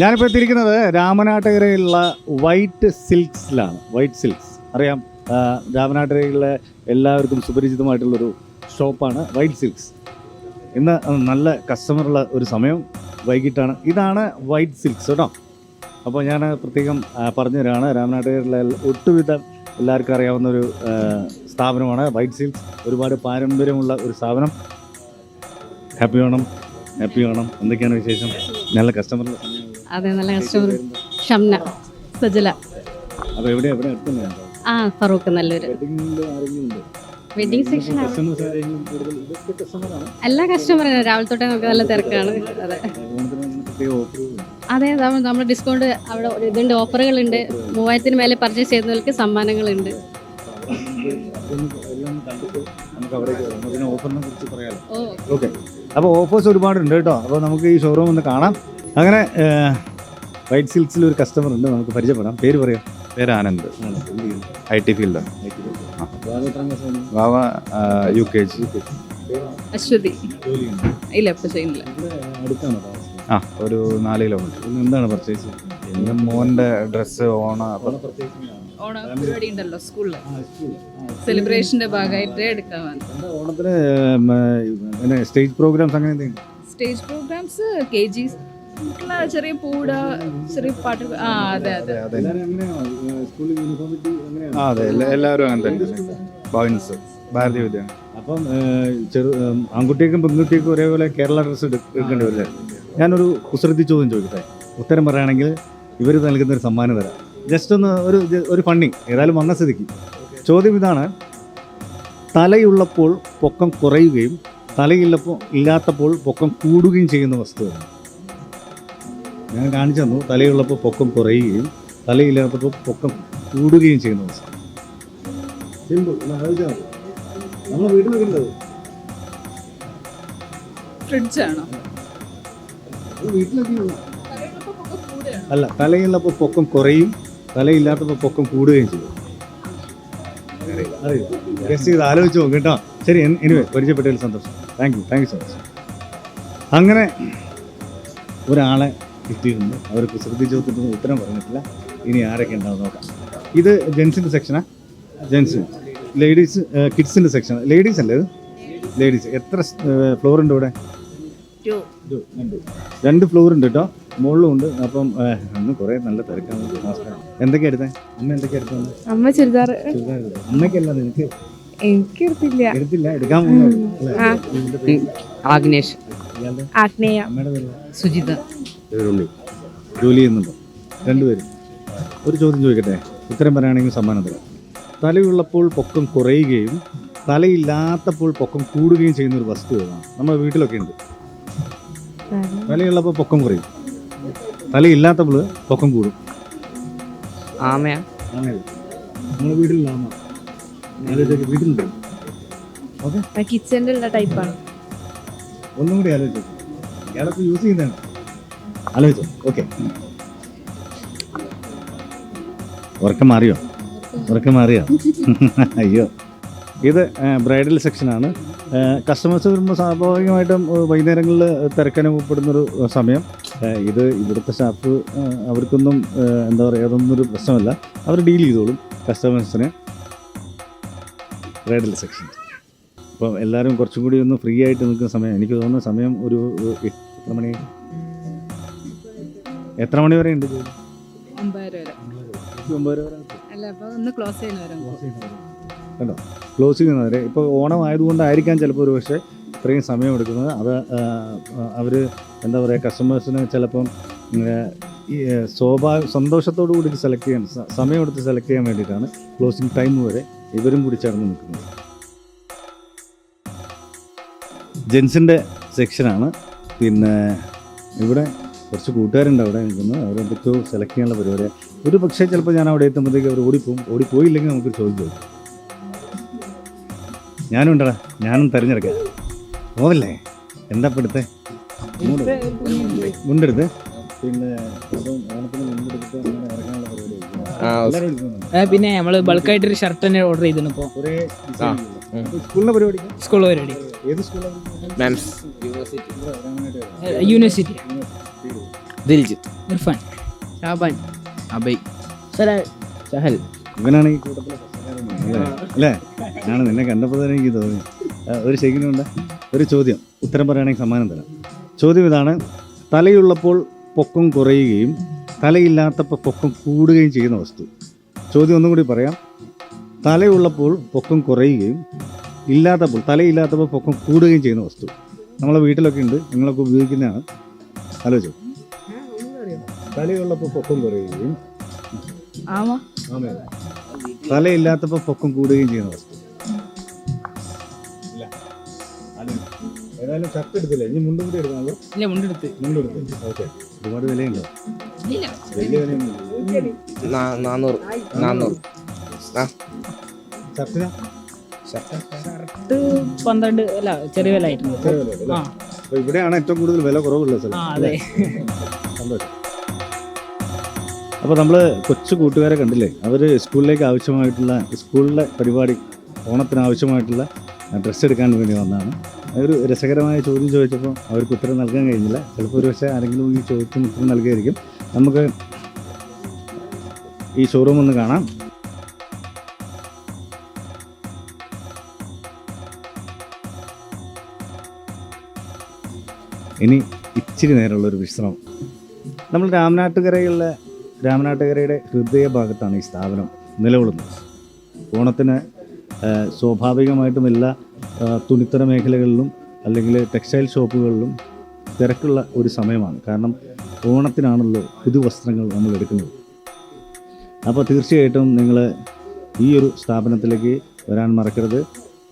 ഞാനിപ്പോൾ എത്തിയിരിക്കുന്നത് രാമനാട്ടുകരയിലുള്ള വൈറ്റ് സിൽക്സിലാണ്. White silks. അറിയാം രാമനാട്ടകരയിലെ എല്ലാവർക്കും സുപരിചിതമായിട്ടുള്ളൊരു ഷോപ്പാണ് വൈറ്റ് സിൽക്സ്. ഇന്ന് നല്ല കസ്റ്റമറുള്ള ഒരു സമയം വൈകിട്ടാണ്. ഇതാണ് വൈറ്റ് സിൽക്സ് കേട്ടോ. അപ്പോൾ ഞാൻ പ്രത്യേകം പറഞ്ഞു തരാണ് രാമനാട്ടുകരയിലെ ഒട്ടുവിധം എല്ലാവർക്കും അറിയാവുന്ന ഒരു സ്ഥാപനമാണ് വൈറ്റ് സിൽക്സ്. ഒരുപാട് പാരമ്പര്യമുള്ള ഒരു സ്ഥാപനം. ഹാപ്പി വേണം ഹാപ്പി വേണം. എന്തൊക്കെയാണ് വിശേഷം? നല്ല കസ്റ്റമർ അതെ നല്ല കസ്റ്റമർ ഷംന സജല. അപ്പോൾ എവിടെ എവിടെ ആ ഫറൂഖ് നല്ലൊരു. വെഡിങ് സെക്ഷൻ എല്ലാ കസ്റ്റമറും രാവിലെ തൊട്ടേ നമുക്ക് നല്ല തിരക്കാണ്. അതെ. അതെ നമ്മൾ ഡിസ്കൗണ്ട് അവിടെ ഇതുണ്ട് ഓഫറുകളുണ്ട് മൂവായിരത്തിന് മേലെ പർച്ചേസ് ചെയ്യുന്നവർക്ക് സമ്മാനങ്ങളുണ്ട്. ഓഫറിനെ കുറിച്ച് പറയാം ഓക്കെ അപ്പോൾ ഓഫേഴ്സ് ഒരുപാടുണ്ട് കേട്ടോ. അപ്പോൾ നമുക്ക് ഈ ഷോറൂം ഒന്ന് കാണാം. അങ്ങനെ വൈറ്റ് സിൽക്സിൽ ഒരു കസ്റ്റമർ ഉണ്ട് നമുക്ക് പരിചയപ്പെടാം. പേര് പറയാം. പേര് Anand. I T field Baba U K G Aswathy. ഇല്ല ഇപ്പൊ ചെയ്യുന്നില്ല. ആ ഒരു നാല് കിലോമീറ്റർ എന്താണ് പർച്ചേസ് ഇന്ന് മോന്റെ ഡ്രസ്സ് ഓണ ഓണ പരിപാടി ഉണ്ടല്ലോ സ്കൂളിൽ സെലിബ്രേഷന്റെ ഭാഗമായിട്ട് എടുക്കാൻ വന്നു ഓണത്തിന് പിന്നെ സ്റ്റേജ് പ്രോഗ്രാംസ് അങ്ങനെ എന്തെങ്കിലും? സ്റ്റേജ് പ്രോഗ്രാംസ് കെ ജി ചെറിയ പൂട ചെറിയ പാട്ട് ആ അതെ അതെ. അതെ എല്ലാവരും അങ്ങനെ തന്നെ. ഭവൻസ് ഭാരതീയ വിദ്യ. അപ്പം ചെറു ആൺകുട്ടിക്കും പെൺകുട്ടിക്കും ഒരേപോലെ കേരള ഡ്രസ്സ് എടുക്കേണ്ടി വരില്ലേ? ഞാനൊരു കുസൃതി ചോദ്യം ചോദിക്കട്ടെ? ഉത്തരം പറയുകയാണെങ്കിൽ ഇവർ നൽകുന്ന ഒരു സമ്മാനം തരാം. ജസ്റ്റ് ഒന്ന് ഒരു ഒരു ഫണ്ടിങ് ഏതായാലും വന്ന സ്ഥിതിക്ക്. ചോദ്യം ഇതാണ് തലയുള്ളപ്പോൾ പൊക്കം കുറയുകയും തലയില്ലപ്പോൾ ഇല്ലാത്തപ്പോൾ പൊക്കം കൂടുകയും ചെയ്യുന്ന വസ്തുവാണ് ഞാൻ കാണിച്ചു തന്നു തലയുള്ളപ്പോൾ പൊക്കം കുറയുകയും തലയില്ലാത്തപ്പോൾ പൊക്കം കൂടുകയും ചെയ്യുന്ന വസ്തു. സിമ്പിൾ നമ്മൾ വീട്ടിൽ വെക്കുന്നത് ഫ്രിഡ്ജാണോ അല്ല തലയുള്ളപ്പോൾ പൊക്കം കുറയും തലയില്ലാത്തപ്പോൾ പൊക്കം കൂടുകയും ചെയ്യും. അറിയോ ഗസ്റ്റ് ചെയ്ത് ആലോചിച്ച് നോക്കും കേട്ടോ. ശരി എനിവേ പരിചയപ്പെട്ടതിൽ സന്തോഷം. Thank you thank you so much അങ്ങനെ ഒരാളെ കിട്ടിയിട്ടുണ്ട്. അവർക്ക് ശ്രദ്ധിച്ചോത്തിട്ട് ഉത്തരം പറഞ്ഞിട്ടില്ല. ഇനി ആരൊക്കെ ഉണ്ടാവും നോക്കാം. ഇത് ജെൻസിന്റെ സെക്ഷനാ ജെൻസ് ലേഡീസ് കിഡ്സിന്റെ സെക്ഷൻ ലേഡീസ് അല്ലേ ഇത്? ലേഡീസ് എത്ര ഫ്ലോർ ഉണ്ട് ഇവിടെ? രണ്ട്. ഫ്ലോർ ഉണ്ട് കേട്ടോ. മുകളിലും ഉണ്ട് അപ്പം അന്ന് കുറേ നല്ല തിരക്കാണ്. നമസ്കാരം എന്തൊക്കെയാ എടുത്തേ? അമ്മ എന്തൊക്കെ എടുത്തത് അമ്മ ചുരിദാർ. അമ്മയ്ക്കല്ല നിനക്ക്? എനിക്ക് എടുത്തില്ല. എടുത്തില്ല. എടുക്കാൻ? ആഗ്നേഷ്. ആഗ്നേയ. സുജിത. ജോലി ചെയ്യുന്നുണ്ടോ? രണ്ടുപേരും. ഒരു ചോദ്യം ചോദിക്കട്ടെ? ഉത്തരം പറയുകയാണെങ്കിൽ സമ്മാനം തരാം. തലയുള്ളപ്പോൾ പൊക്കം കുറയുകയും തലയില്ലാത്തപ്പോൾ പൊക്കം കൂടുകയും ചെയ്യുന്ന ഒരു വസ്തു ഏതാണ്? നമ്മുടെ വീട്ടിലൊക്കെ ഉണ്ട്. തലയുള്ളപ്പോൾ പൊക്കം കുറയും. തലയില്ലാത്തപ്പോൾ പൊക്കം കൂടും. ആമയാ? അങ്ങനെ നമ്മുടെ ആമ. ആലോചിച്ച് വീട്ടിലുണ്ട്. ഓക്കെ. കിച്ചണിൽ ഉള്ള ടൈപ്പാണ്. ഒന്നും കൂടി ആലോചിച്ചു. ഇയാളൊക്കെ യൂസ് ചെയ്യുന്നതാണ്. ആലോചിച്ചോ. ഓക്കെ. ഉറക്കം മാറിയോ? ഉറക്കം മാറിയോ? അയ്യോ. ഇത് ബ്രൈഡൽ സെക്ഷനാണ് കസ്റ്റമേഴ്സ് വരുമ്പോൾ സ്വാഭാവികമായിട്ടും വൈകുന്നേരങ്ങളിൽ തിരക്കനുഭവപ്പെടുന്നൊരു സമയം. ഇത് ഇവിടുത്തെ സ്റ്റാഫ് അവർക്കൊന്നും എന്താ പറയുക അതൊന്നും ഒരു പ്രശ്നമല്ല. അവർ ഡീൽ ചെയ്തോളും കസ്റ്റമേഴ്സിനെ റൈഡൽ സെക്ഷൻ. അപ്പം എല്ലാവരും കുറച്ചും കൂടി ഒന്ന് ഫ്രീ ആയിട്ട് നിൽക്കുന്ന സമയം എനിക്ക് തോന്നുന്ന സമയം ഒരു എത്ര മണി? എത്ര മണി വരെ ഉണ്ട്? കണ്ടോ? ക്ലോസ് ചെയ്യുന്നവരെ. ഇപ്പോൾ ഓണം ആയതുകൊണ്ടായിരിക്കാം ചിലപ്പോൾ ഒരു പക്ഷേ ഇത്രയും സമയം എടുക്കുന്നത്. അത് അവർ എന്താ പറയുക കസ്റ്റമേഴ്സിന് ചിലപ്പം സ്വാഭാവിക സന്തോഷത്തോടു കൂടി സെലക്ട് ചെയ്യാൻ സമയമെടുത്ത് സെലക്ട് ചെയ്യാൻ വേണ്ടിയിട്ടാണ് ക്ലോസിംഗ് ടൈം വരെ ഇവരും കൂടി ചേർന്ന് നിൽക്കുന്നത്. ജെൻസിന്റെ സെക്ഷനാണ് പിന്നെ ഇവിടെ കുറച്ച് കൂട്ടുകാരുണ്ട് അവിടെ നിൽക്കുന്നത്. അവരെന്തൊക്കെയോ സെലക്ട് ചെയ്യാനുള്ള പരിപാടി. ഒരു പക്ഷേ ചിലപ്പോൾ ഞാൻ അവിടെ എത്തുമ്പോഴത്തേക്ക് അവർ ഓടിപ്പോവും. ഓടിപ്പോയില്ലെങ്കിൽ നമുക്ക് ചോദിച്ചു ഞാനുണ്ടടാ. ഞാനും തിരഞ്ഞെടുക്കാം. പോവല്ലേ എന്താ ഇപ്പം എടുത്തേ? മുണ്ടെടുത്ത്? പിന്നെ. പിന്നെ നമ്മൾ ബൾക്കായിട്ടൊരു ഷർട്ട് തന്നെ ഓർഡർ ചെയ്തിരുന്നു ഇപ്പോൾ സ്കൂളിലെ പരിപാടി പരിപാടി. ഏത് സ്കൂളാണ് മാംസ് യൂണിവേഴ്സിറ്റി. ദിൽജിത്ത്. ഇർഫാൻ. ഷാബാൻ. അബൈ. സഹൽ. ഇവനാണ് ഈ കൂട്ടത്തിലെ. അല്ലേ? ആണ് നിന്നെ കണ്ടപ്പോൾ തന്നെ എനിക്ക് തോന്നി ഒരു ഒരു ശരിക്കുന്നുണ്ട് ഒരു ചോദ്യം. ഉത്തരം പറയുകയാണെങ്കിൽ സമ്മാനം തരാം. ചോദ്യം ഇതാണ്. തലയുള്ളപ്പോൾ പൊക്കം കുറയുകയും തലയില്ലാത്തപ്പോൾ പൊക്കം കൂടുകയും ചെയ്യുന്ന വസ്തു. ചോദ്യം ഒന്നും കൂടി പറയാം. തലയുള്ളപ്പോൾ പൊക്കം കുറയുകയും ഇല്ലാത്തപ്പോൾ തലയില്ലാത്തപ്പോൾ പൊക്കം കൂടുകയും ചെയ്യുന്ന വസ്തു. നമ്മളെ വീട്ടിലൊക്കെ ഉണ്ട്. നിങ്ങളൊക്കെ ഉപയോഗിക്കുന്നതാണ്. ആലോചിച്ചു. തലയുള്ളപ്പോൾ പൊക്കം കുറയുകയും തലയില്ലാത്തപ്പോൾ പൊക്കം കൂടുകയും ചെയ്യുന്ന വസ്തു. ഏതായാലും ഷർട്ട് എടുത്തില്ല? ഇനി മുണ്ടും കൂടി എടുക്കണല്ലോ ഇല്ല മുണ്ടെടുത്ത് മുണ്ടെടുത്ത് ഓക്കെ. ഒരുപാട് വിലയുണ്ടോ? വലിയ വിലയൊന്നും നാന്നൂറ്. നാന്നൂറ്. ഷർട്ടിനാ ഷർട്ട് പന്ത്രണ്ട് അല്ല ചെറിയ വില ആയിരുന്നു? ആ. ഇവിടെയാണ് ഏറ്റവും കൂടുതൽ വില കുറവുള്ള സ്ഥലം ആ അതെ. സന്തോഷം. അപ്പോൾ നമ്മൾ കൊച്ചു കൂട്ടുകാരെ കണ്ടില്ലേ? അവർ സ്കൂളിലേക്ക് ആവശ്യമായിട്ടുള്ള സ്കൂളിലെ പരിപാടി ഓണത്തിന് ആവശ്യമായിട്ടുള്ള ഡ്രസ്സ് എടുക്കാൻ വേണ്ടി വന്നതാണ്. ഒരു രസകരമായ ചോദ്യം ചോദിച്ചപ്പോൾ അവർക്ക് ഉത്തരം നൽകാൻ കഴിഞ്ഞില്ല. ചിലപ്പോൾ ഒരു പക്ഷേ ആരെങ്കിലും ഈ ചോദ്യത്തിന് ഉത്തരം നൽകിയായിരിക്കും. നമുക്ക് ഈ ഷോറൂം ഒന്ന് കാണാം. ഇനി ഇച്ചിരി നേരമുള്ളൊരു വിശ്രമം. നമ്മൾ രാമനാട്ടുകരയുള്ള രാമനാട്ടുകരയുടെ ഹൃദയഭാഗത്താണ് ഈ സ്ഥാപനം നിലകൊള്ളുന്നത്. ഓണത്തിന് സ്വാഭാവികമായിട്ടും എല്ലാ തുണിത്തര മേഖലകളിലും അല്ലെങ്കിൽ ടെക്സ്റ്റൈൽ ഷോപ്പുകളിലും തിരക്കുള്ള ഒരു സമയമാണ്. കാരണം ഓണത്തിനാണല്ലോ പുതുവസ്ത്രങ്ങൾ നമ്മൾ എടുക്കുന്നത് അപ്പോൾ തീർച്ചയായിട്ടും നിങ്ങൾ ഈ ഒരു സ്ഥാപനത്തിലേക്ക് വരാൻ മറക്കരുത്.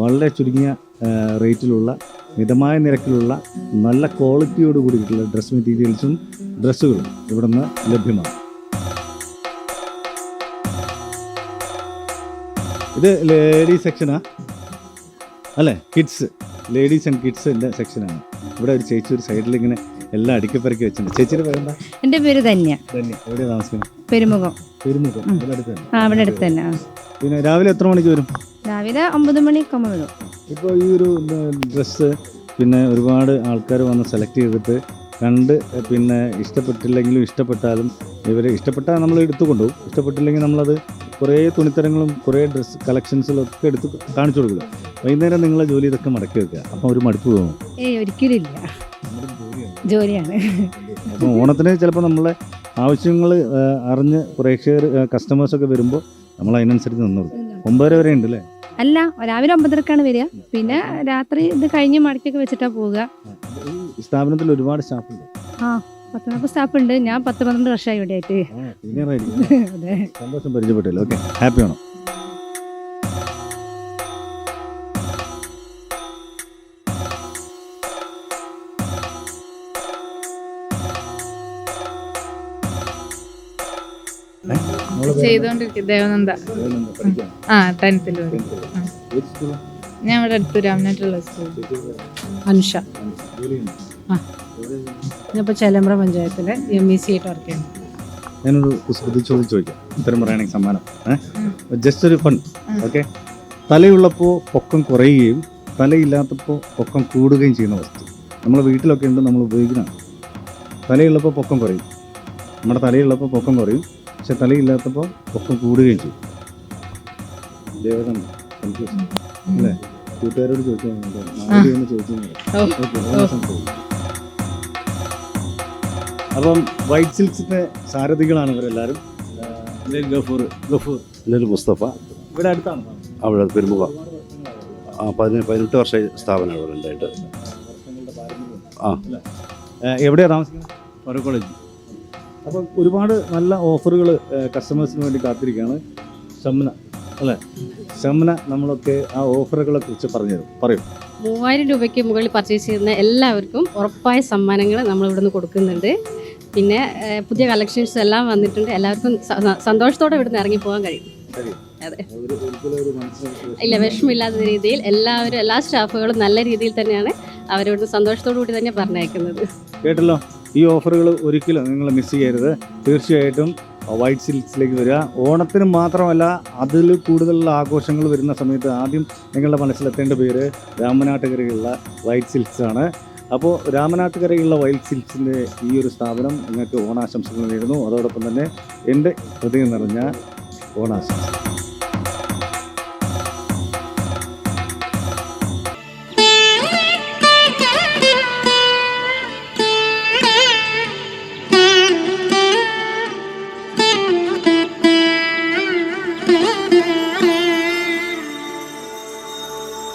വളരെ ചുരുങ്ങിയ റേറ്റിലുള്ള മിതമായ നിരക്കിലുള്ള നല്ല ക്വാളിറ്റിയോട് കൂടിയിട്ടുള്ള ഡ്രസ് മെറ്റീരിയൽസും ഡ്രസ്സുകളും ഇവിടുന്ന് ലഭ്യമാണ്. ഇത് ലേഡീസ് സെക്ഷനാ അല്ലേ? കിഡ്സ് ലേഡീസ് ആൻഡ് കിഡ്സ് എന്റെ സെക്ഷനാണ് ഇവിടെ ഒരു ചേച്ചി ഒരു സൈഡിൽ ഇങ്ങനെ എല്ലാം അടുക്കിപ്പറക്കി വെച്ചിട്ടുണ്ട്. ചേച്ചിയുടെ പേരെന്താ? എന്റെ പേര് ധന്യ. ധന്യ. എവിടെയാണ് താമസിക്കുന്നത് പെരുമുഖം. പെരുമുഖം. ഇവിടെ അടുത്ത് തന്നെ. ആ അവിടെ അടുത്ത് തന്നെ. ആ. പിന്നെ രാവിലെ എത്ര മണിക്ക് വരും? രാവിലെ ഒമ്പത് മണി ആകുമ്പോൾ വരും. ഇപ്പോൾ ഈ ഒരു ഡ്രസ്സ് പിന്നെ ഒരുപാട് ആൾക്കാർ വന്ന് സെലക്ട് ചെയ്തിട്ട് കണ്ട് പിന്നെ ഇഷ്ടപ്പെട്ടില്ലെങ്കിലും ഇഷ്ടപ്പെട്ടാലും ഇവർ ഇഷ്ടപ്പെട്ടാൽ നമ്മൾ എടുത്തു കൊണ്ടുപോകും ഇഷ്ടപ്പെട്ടില്ലെങ്കിൽ നമ്മളത് കുറേ തുണിത്തരങ്ങളും കുറേ ഡ്രസ്സ് കളക്ഷൻസിലും ഒക്കെ എടുത്ത് കാണിച്ചു കൊടുക്കുക. വൈകുന്നേരം നിങ്ങളെ ജോലി ഇതൊക്കെ മടക്കി വെക്കുക. അപ്പം ഒരു മടുപ്പ് തോന്നും. ഏയ് ഒരിക്കലും ഇല്ല. ജോലിയാണ്. അപ്പം ഓണത്തിന് ചിലപ്പോൾ നമ്മളെ ആവശ്യങ്ങൾ അറിഞ്ഞ് പ്രേക്ഷകർ കസ്റ്റമേഴ്സൊക്കെ വരുമ്പോൾ നമ്മൾ അതിനനുസരിച്ച് നിന്നോളൂ ഒമ്പതര വരെ ഉണ്ട് അല്ലേ അല്ല രാവിലെ ഒമ്പതരക്കാണ് വരിക. പിന്നെ രാത്രി ഇത് കഴിഞ്ഞ് മടക്കിയൊക്കെ വെച്ചിട്ടാ പോവുക. സ്ഥാപനത്തിൽ ഒരുപാട് സ്റ്റാഫുണ്ട്. ആ. പത്ത് നാൽപ്പത് സ്റ്റാഫ് ഉണ്ട് ഞാൻ പത്ത് പന്ത്രണ്ട് വർഷമായി ഇവിടെ ആയിട്ട് അതെ. സന്തോഷം പരിചയപ്പെട്ടില്ല. ഓക്കെ ചെയ്തോണ്ടിരിക്കും ദേവനന്ദ. ആ ടെൻത്തിൽ ഞാൻ ഇവിടെ അടുത്ത് രാമനാട്ടുള്ള സ്കൂൾ അനുഷ. ഞാനിപ്പോൾ ചേലമ്പ്ര പഞ്ചായത്തിലെ എം ഇ സി ആയിട്ട് വർക്ക് ചെയ്യുന്നു ഞാനൊരു കുസൃതി ചോദ്യം ചോദിക്കാം. ഉത്തരം പറയുകയാണെങ്കിൽ സമ്മാനം. ജസ്റ്റ് ഒരു ഫൺ ഓക്കെ തലയുള്ളപ്പോൾ പൊക്കം കുറയുകയും തലയില്ലാത്തപ്പോൾ പൊക്കം കൂടുകയും ചെയ്യുന്ന വസ്തു. നമ്മളെ വീട്ടിലൊക്കെ ഉണ്ട് നമ്മൾ ഉപയോഗിക്കുന്നതാണ് തലയുള്ളപ്പോൾ പൊക്കം കുറയും. നമ്മുടെ തലയുള്ളപ്പോൾ പൊക്കം കുറയും. പക്ഷെ തലയില്ലാത്തപ്പോൾ പൊക്കം കൂടുകയും ചെയ്യും. ദേവതം അല്ലേ? കൂട്ടുകാരോട് ചോദിച്ചാൽ മതി. അപ്പം വൈറ്റ് സിൽക്സിന്റെ സാരഥികളാണ് ഇവരെല്ലാവരും. ഗഫൂർ ഗഫൂർ. എന്റെ മുസ്തഫ. ഇവിടെ അടുത്താണ്. അവിടെ പെരുമുഖ. ആ പതിനെ പതിനെട്ട് വർഷമായി സ്ഥാപനം അവിടെ ഉണ്ടായിട്ട്. ആ. എവിടെയാണ് താമസിക്കുന്നത്? ഫറൂഖ് കോളേജ് അപ്പം ഒരുപാട് നല്ല ഓഫറുകൾ കസ്റ്റമേഴ്സിന് വേണ്ടി കാത്തിരിക്കുകയാണ് ഷംന അല്ലേ? ഷംന നമ്മളൊക്കെ ആ ഓഫറുകളെ കുറിച്ച് പറഞ്ഞു പറയും പറയൂ. മൂവായിരം രൂപയ്ക്ക് മുകളിൽ പർച്ചേസ് ചെയ്യുന്ന എല്ലാവർക്കും ഉറപ്പായ സമ്മാനങ്ങൾ നമ്മൾ ഇവിടുന്ന് കൊടുക്കുന്നുണ്ട്. പിന്നെ പുതിയ കളക്ഷൻസ് എല്ലാം വന്നിട്ടുണ്ട്. എല്ലാവർക്കും സന്തോഷത്തോടെ ഇവിടുന്ന് ഇറങ്ങി പോകാൻ കഴിയും. അതെ. ഇല്ല വിഷമില്ലാത്ത രീതിയിൽ എല്ലാവരും എല്ലാ സ്റ്റാഫുകളും നല്ല രീതിയിൽ തന്നെയാണ് അവരോട് സന്തോഷത്തോടു കൂടി തന്നെ പറഞ്ഞയക്കുന്നത്. കേട്ടല്ലോ ഈ ഓഫറുകൾ ഒരിക്കലും നിങ്ങൾ മിസ് ചെയ്യരുത്. തീർച്ചയായിട്ടും വൈറ്റ് സിൽക്സിലേക്ക് വരിക. ഓണത്തിന് മാത്രമല്ല അതിൽ കൂടുതലുള്ള ആഘോഷങ്ങൾ വരുന്ന സമയത്ത് ആദ്യം നിങ്ങളുടെ മനസ്സിലെത്തേണ്ട പേര് രാമനാട്ടുകരയുള്ള വൈറ്റ് സിൽക്സ് ആണ്. അപ്പോൾ രാമനാട്ടുകരയുള്ള വൈൽഡ് സിൽക്സിന്റെ ഈ ഒരു സ്ഥാപനം നിങ്ങൾക്ക് ഓണാശംസകൾ നേരുന്നു. അതോടൊപ്പം തന്നെ എന്റെ ഹൃദയം നിറഞ്ഞ ഓണാശംസകൾ.